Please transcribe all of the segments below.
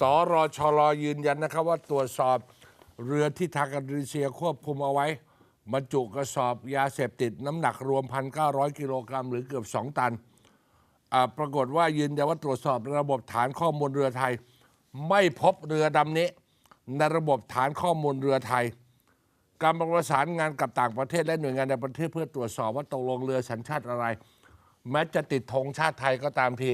สรชรยืนยันนะครับว่าตรวจสอบเรือที่ทางอินโดนีเซียควบคุมเอาไว้บรรจุกระสอบยาเสพติดน้ำหนักรวม 1,900 กิโลกรัมหรือเกือบ 2 ตัน ปรากฏว่ายืนยันว่าตรวจสอบระบบฐานข้อมูลเรือไทย ไม่พบเรือดำนี้ ในระบบฐานข้อมูลเรือไทย การประสานงานกับต่างประเทศและหน่วยงานในประเทศเพื่อตรวจสอบว่าตกลงเรือสัญชาติอะไร แม้จะติดธงชาติไทยก็ตามที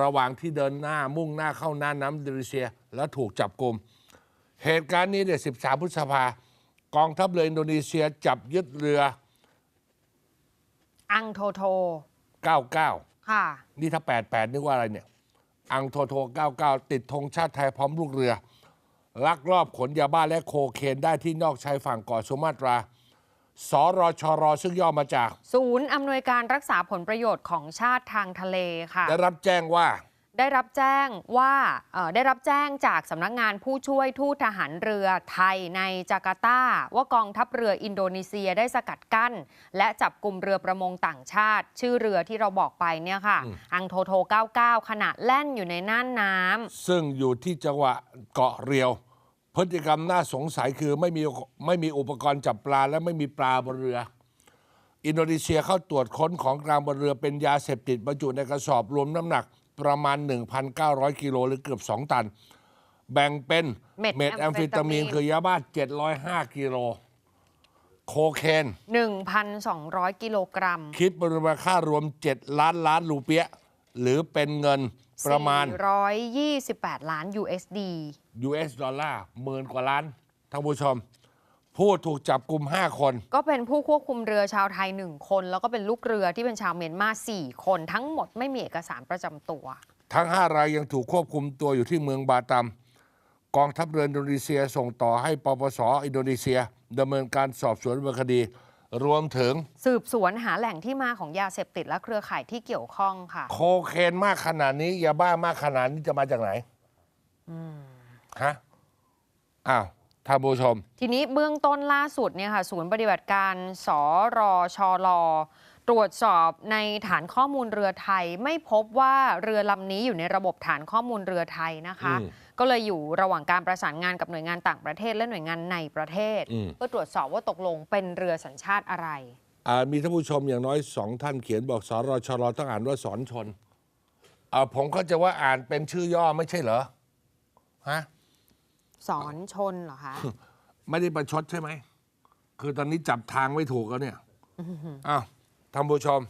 ระหว่างที่เดินหน้ามุ่งหน้าเข้าน่านน้ำอินโดนีเซีย แล้วถูกจับกลุ่ม เหตุการณ์นี้เนี่ย 13 พฤษภากองทัพเรืออินโดนีเซียจับยึดเรือ อังโทโท 99 ค่ะ นี่ถ้า 88 นึกว่าอะไรเนี่ย อังโทโท 99 ติดธงชาติไทยพร้อมลูกเรือ ลักลอบขนยาบ้าและโคเคนได้ที่นอกชายฝั่งเกาะสุมาตรา สรชรซึ่งย่อมาจาก ศูนย์อำนวยการรักษาผลประโยชน์ของชาติทางทะเลค่ะ ได้รับแจ้งว่า ได้รับแจ้งว่าเอ่อได้รับแจ้งจากสำนักงานผู้ช่วยทูตทหารเรือไทยในจาการ์ตา ว่ากองทัพเรืออินโดนีเซียได้สกัดกั้น และจับกลุ่มเรือประมงต่างชาติ ชื่อเรือที่เราบอกไปเนี่ยค่ะ อืม อังโทโท 99 ขณะแล่นอยู่ในน่านน้ำซึ่งอยู่ที่จังหวะเกาะเรียว พฤติกรรมน่าสงสัยคือไม่มีไม่มีอุปกรณ์จับปลาและไม่มีปลาบนเรือ อินโดนีเซียเข้าตรวจค้นของกลางบนเรือเป็นยาเสพติดบรรจุในกระสอบรวมน้ำหนักประมาณ 1,900 กิโลหรือเกือบ 2 ตัน แบ่งเป็นเม็ดเม็ดแอมเฟตามีนแอมเฟตามีนคือยาบ้า 705 กิโล โคเคน 1,200 กิโลกรัม คิดเป็นมูลค่ารวม 7 ล้านล้านรูเปียะหรือเป็นเงิน ประมาณ 428 ล้าน USD US ดอลลาร์หมื่นกว่าล้านท่านผู้ชม ผู้ถูกจับกลุ่ม 5 คน ก็เป็นผู้ควบคุมเรือชาวไทย 1 คน แล้วก็เป็นลูกเรือที่เป็นชาวเมียนมา 4 คนทั้งหมดไม่มีเอกสารประจำตัว ทั้ง 5 รายยังถูกควบคุมตัวอยู่ที่เมืองบาตัมกองทัพเรืออินโดนีเซียส่งต่อให้ปปสอินโดนีเซียดำเนินการสอบสวนดำเนินคดี รวมถึงสืบสวนหาแหล่งที่มาของยาเสพติดและเครือข่ายที่เกี่ยวข้องค่ะ โคเคนมากขนาดนี้ยาบ้ามากขนาดนี้จะมาจากไหนฮะอ้าวท่านผู้ชม ทีนี้เบื้องต้นล่าสุดเนี่ยค่ะ ศูนย์ปฏิบัติการสรชล ตรวจสอบในฐานข้อมูลเรือไทย ไม่พบว่าเรือลำนี้อยู่ในระบบฐานข้อมูลเรือไทยนะคะอืมก็เลยอยู่ระหว่างการประสานงานกับหน่วยงานต่างประเทศและหน่วยงานในประเทศอืมเพื่อตรวจสอบว่าตกลงเป็นเรือสัญชาติอะไรอ่ามีท่านผู้ชมอย่างน้อยสองท่านเขียนบอกสรชรต้องอ่านว่าสอนชนอ่าผมเข้าใจว่าอ่านเป็นชื่อย่อไม่ใช่เหรอฮะสอนชนเหรอคะไม่ได้ประชดใช่ไหม คือตอนนี้จับทางไม่ถูกแล้วเนี่ยอ้าว ท่านผู้ชม